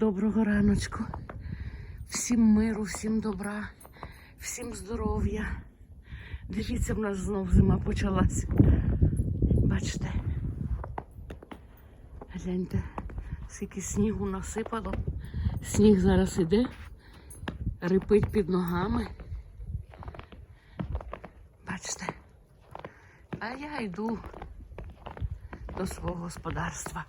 Доброго раночку. Всім миру, всім добра, всім здоров'я. Дивіться, в нас знов зима почалась. Бачите? Гляньте, скільки снігу насипало. Сніг зараз іде, рипить під ногами. Бачите? А я йду до свого господарства.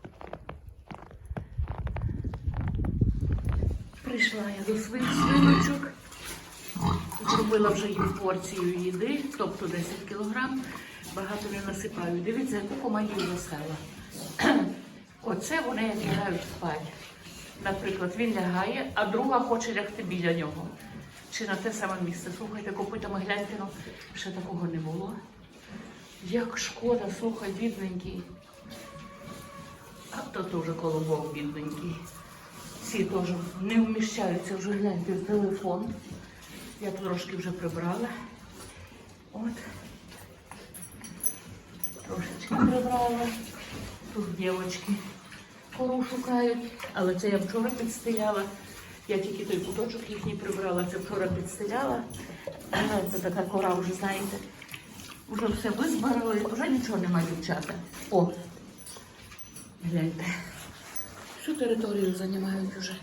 Прийшла я до своїх свиночок. Зробила вже їм порцію їди, тобто 10 кілограм. Багато не насипаю. Дивіться, яку командію застала. Оце вони як лягають спати. Наприклад, він лягає, а друга хоче лягти біля нього. Чи на те саме місце. Слухайте, копитами гляньте, ну, ще такого не було. Як шкода, слухай, бідненький. А то теж колобок бідненький. Ці теж не вміщаються вже гляньте в телефон. Я трошки вже прибрала. От. Трошечки прибрала. Тут дівчатки кору шукають, але це я вчора підстеляла. Я тільки той куточок їхній прибрала, це вчора підстеляла. Це така кора, вже знаєте. Вже все визбирали, вже нічого немає, дівчата. О, гляньте. Всю територію займають вже.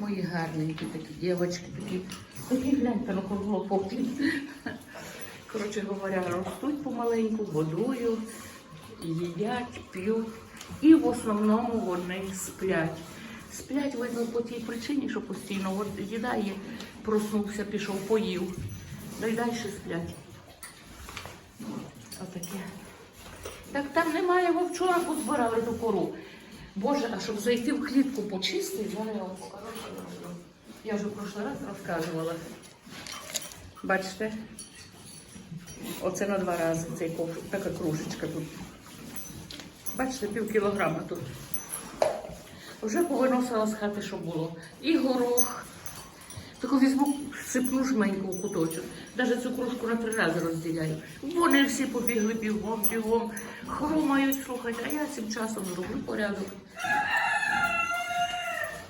Мої гарненькі такі дівчатки, такі, такі гляньте, ну круглопокі. Коротше говоря, ростуть помаленьку, годую, їдять, п'ють. І в основному вони сплять. Сплять, видно, по тій причині, що постійно от їдає, проснувся, пішов, поїв. Да й далі сплять. Отаке. Так там немає, бо вчора позбирали ту кору. Боже, а щоб зайти в клітку почистити, зараз я вам покажу. Я вже в прошлий раз розказувала. Бачите? Оце на два рази цей ковшик, така кружечка тут. Бачите, пів кілограма тут. Вже повиносила з хати, що було. І горох. Таку візьму, сипну жменьку в куточок. Навіть цю кружку на три рази розділяю. Вони всі побігли бігом, бігом, хрумають, слухайте, а я цим часом зроблю порядок.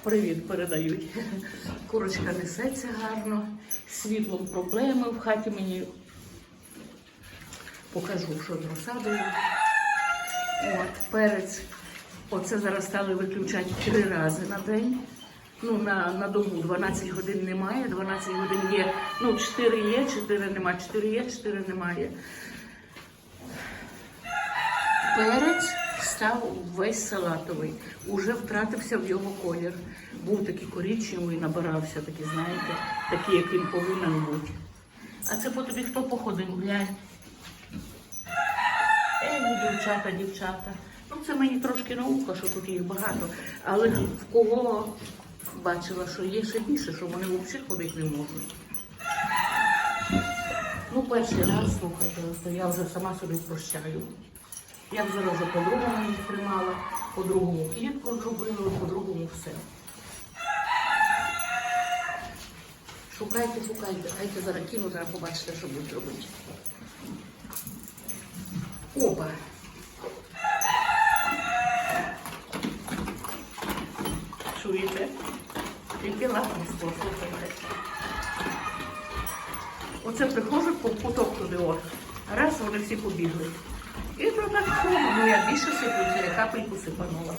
Привіт передають. Курочка несеться гарно, з світлом проблеми в хаті мені покажу, що з розсадою. От, перець. Оце зараз стали виключати три рази на день. Ну, на, на добу 12 годин немає, 12 годин є. Ну, 4 є, 4 немає, 4 є, 4 немає. Перець став весь салатовий, уже втратився в його колір. Був такий коричневий, набирався, такий, знаєте, такий, як він повинен бути. А це по тобі хто походив, глянь. Ей, дівчата, дівчата. Ну, це мені трошки наука, що тут їх багато. Але в кого бачила, що є ще більше, що вони взагалі ходити не можуть. Ну, перший раз, слухайте, я вже сама собі прощаю. Я вже вже по-другому їх тримала, по-другому клітку зробила, по-другому все. Шукайте, шукайте, хайте зараз кину, зараз побачите, що будуть робити. Опа. Оце приходжу по куток туди, от. Раз вони всі побігли. І то так ну я більше сиплю, це я капельку сипанула.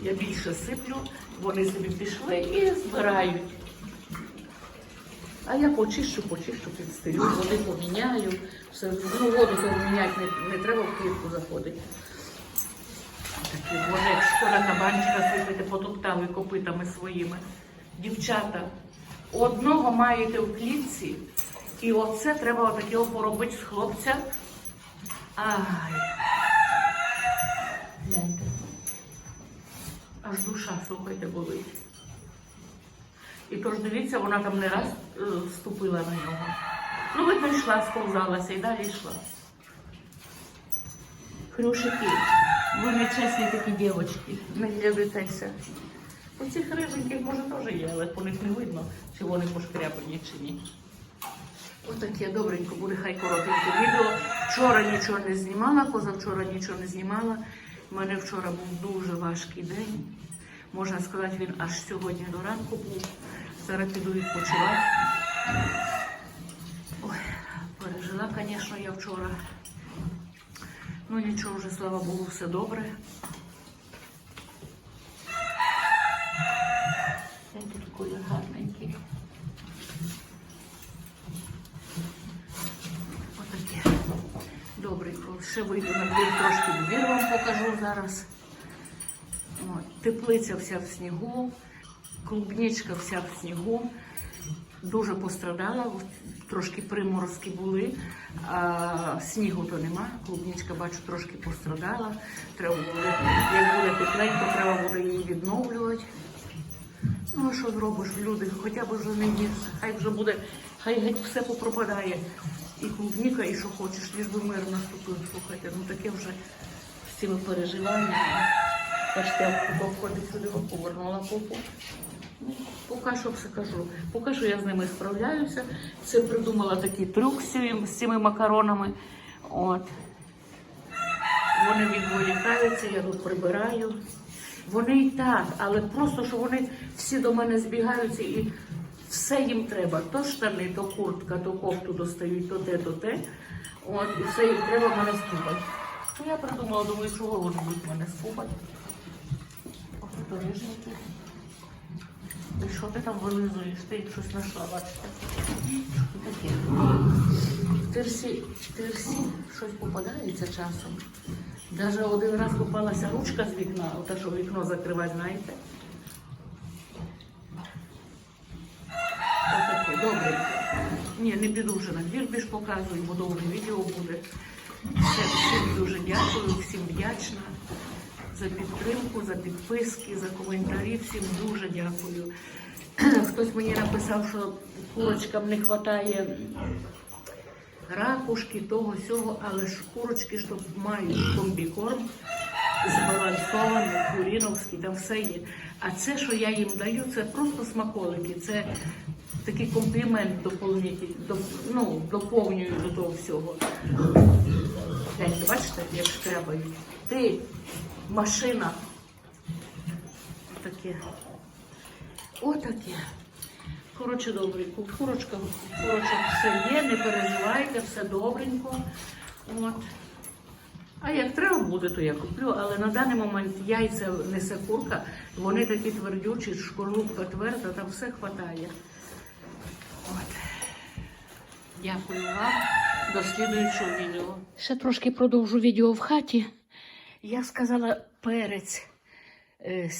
Я більше сиплю, вони собі пішли і збирають. А я почищу, почищу, підстелю, води поміняю. Все, ну, воду то міняти не, не треба в клітку заходити. Такі вони, як шкода кабанчика, слухайте, потоптали копитами своїми. Дівчата, одного маєте в клітці, і оце треба отаке поробити з хлопця. Ай. Гляньте. Аж душа, слухайте, болить. І тож дивіться, вона там не раз е, ступила на нього. Ну, видно, йшла, сповзалася і далі йшла. Хрюшики, ви не чесні такі дівчатки, не глядайтеся. Оці хриженьких, може, теж є, але по них не видно, чи вони пошкряпані, чи ні. Отаке добренько буде, хай коротеньке відео. Вчора нічого не знімала, позавчора нічого не знімала. У мене вчора був дуже важкий день. Можна сказати, він аж сьогодні до ранку був. Зараз піду відпочивати. Ой, пережила, звісно, я вчора. Ну нічого вже, слава Богу, все добре. Гляньте, такий гарненький. Отаке. Добренько. Ще вийду на двір, трошки двір вам покажу зараз. От, теплиця вся в снігу, клубничка вся в снігу. Дуже пострадала, трошки приморозки були, а снігу то нема. Клубничка, бачу, трошки пострадала. Треба буде, як буде тепленько, треба буде її відновлювати. Ну, а що зробиш, люди, хоча б вже не гірше. Хай вже буде, хай геть все попропадає. І клубніка, і що хочеш, лиш би мир наступив. Слухайте, ну таке вже з цими переживаннями. Бачите, я входить сюди, повернула попу. Ну, Поки що все кажу. Поки що я з ними справляюся. Це придумала такий трюк з цими макаронами. От. Вони відволікаються, я тут прибираю. Вони і так, але просто що вони всі до мене збігаються і все їм треба. То штани, то куртка, то кофту достають, то те, то те. От, і все їм треба мене скупати. Ну, я придумала, думаю, чого вони будуть мене скупати. Рижники. І що ти там вилизуєш? Ти щось знайшла, бачите? Таке? Тирсі, тирсі щось попадається часом. Даже один раз попалася ручка з вікна, ота, що вікно закривати, знаєте. Отаке, добре. Ні, не піду вже на двір, більш показую, бо довге відео буде. Все, всім дуже дякую, всім вдячна за підтримку, за підписки, за коментарі. Всім дуже дякую. Хтось мені написав, що курочкам не вистачає ракушки, того сього, але ж курочки тут мають комбікорм збалансований, куріновський, там все є. А це, що я їм даю, це просто смаколики. Це такий комплімент до, ну, доповнюю до того всього. Гляньте, бачите, як шкрябають. Ти машина. Таке. Отаке. Коротше, добренько. Курочка, курочок все є, не переживайте, все добренько. От. А як треба буде, то я куплю, але на даний момент яйця несе курка, вони такі твердючі, шкорлупка тверда, там все хватає. От. Дякую вам. До слідуючого відео. Ще трошки продовжу відео в хаті. Я сказала перець, е,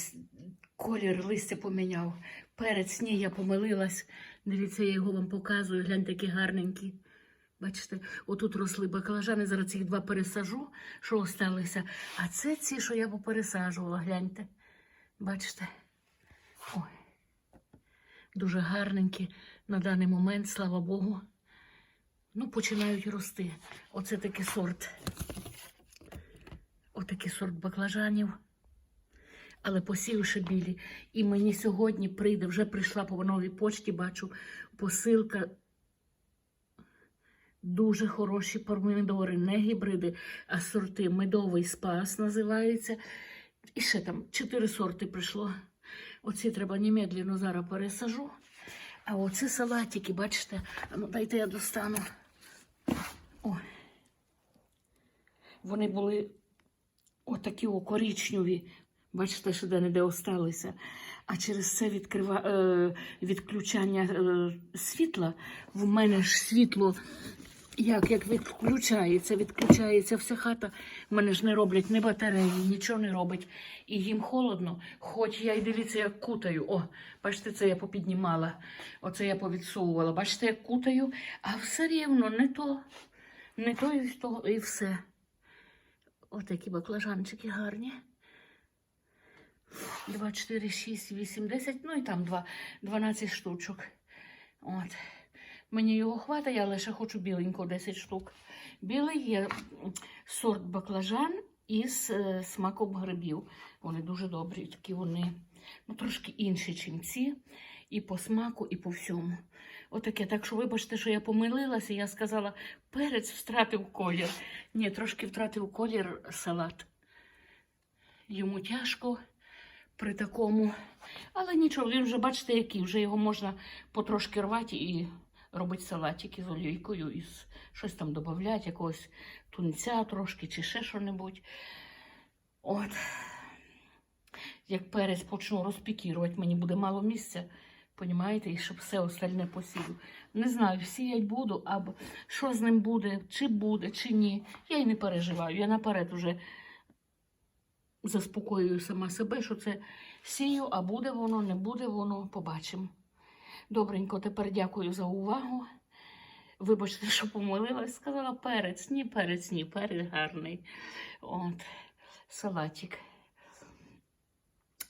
колір листя поміняв. Перець, ні, я помилилась. Дивіться, я його вам показую. Гляньте, який гарненький. Бачите, отут росли баклажани, зараз їх два пересажу, що осталися. А це ці, що я попересаджувала, гляньте. Бачите? Ой. Дуже гарненькі на даний момент, слава Богу. Ну, починають рости. Оце такий сорт. Отакий сорт баклажанів. Але посів ще білі. І мені сьогодні прийде, вже прийшла по новій почті, бачу, посилка. Дуже хороші помідори, не гібриди, а сорти. Медовий спас називається. І ще там чотири сорти прийшло. Оці треба немедленно зараз пересажу. А оці салатики, бачите, ну дайте я достану. Ой. Вони були отакі о, коричневі. Бачите, що де не де осталися. А через це відкрива... е, відключання е, світла. В мене ж світло, як, як відключається, відключається вся хата. В мене ж не роблять ні батареї, нічого не робить. І їм холодно. Хоч я й дивіться, як кутаю. О, бачите, це я попіднімала. Оце я повідсовувала. Бачите, як кутаю, а все рівно не то. Не то і, то, і все. Отакі баклажанчики гарні. 2, 4, 6, 8, 10, ну і там 2, 12 штучок. От. Мені його хватає, але ще хочу біленького 10 штук. Білий є сорт баклажан із е, смаком грибів. Вони дуже добрі, такі вони ну, трошки інші, ніж ці. І по смаку, і по всьому. Отаке. Так що, вибачте, що я помилилася, я сказала, перець втратив колір. Ні, трошки втратив колір салат. Йому тяжко. при такому. Але нічого, він вже, бачите, який, вже його можна потрошки рвати і робити салатики з олійкою, і щось там додати, якогось тунця трошки чи ще що-небудь. От. Як перець почну розпікірувати, мені буде мало місця, понімаєте, і щоб все остальне посію. Не знаю, сіять буду, або що з ним буде, чи буде, чи ні. Я й не переживаю. Я наперед уже заспокоюю сама себе, що це сію, а буде воно, не буде воно, побачимо. Добренько, тепер дякую за увагу. Вибачте, що помилилась, сказала перець. Ні, перець, ні, перець гарний. От, салатик.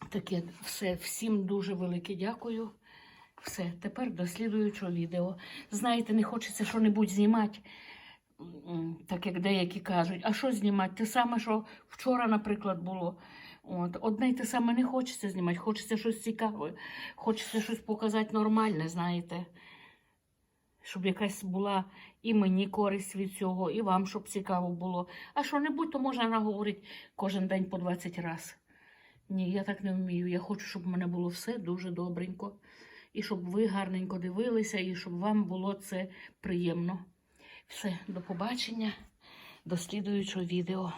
Таке все. Всім дуже велике дякую. Все, тепер до слідуючого відео. Знаєте, не хочеться що-небудь знімати, так як деякі кажуть. А що знімати? Те саме, що вчора, наприклад, було. От, одне й те саме не хочеться знімати, хочеться щось цікаве, хочеться щось показати нормальне, знаєте. Щоб якась була і мені користь від цього, і вам, щоб цікаво було. А що-небудь, то можна наговорити кожен день по 20 разів. Ні, я так не вмію. Я хочу, щоб в мене було все дуже добренько. І щоб ви гарненько дивилися, і щоб вам було це приємно. Все, до побачення, до слідуючого відео.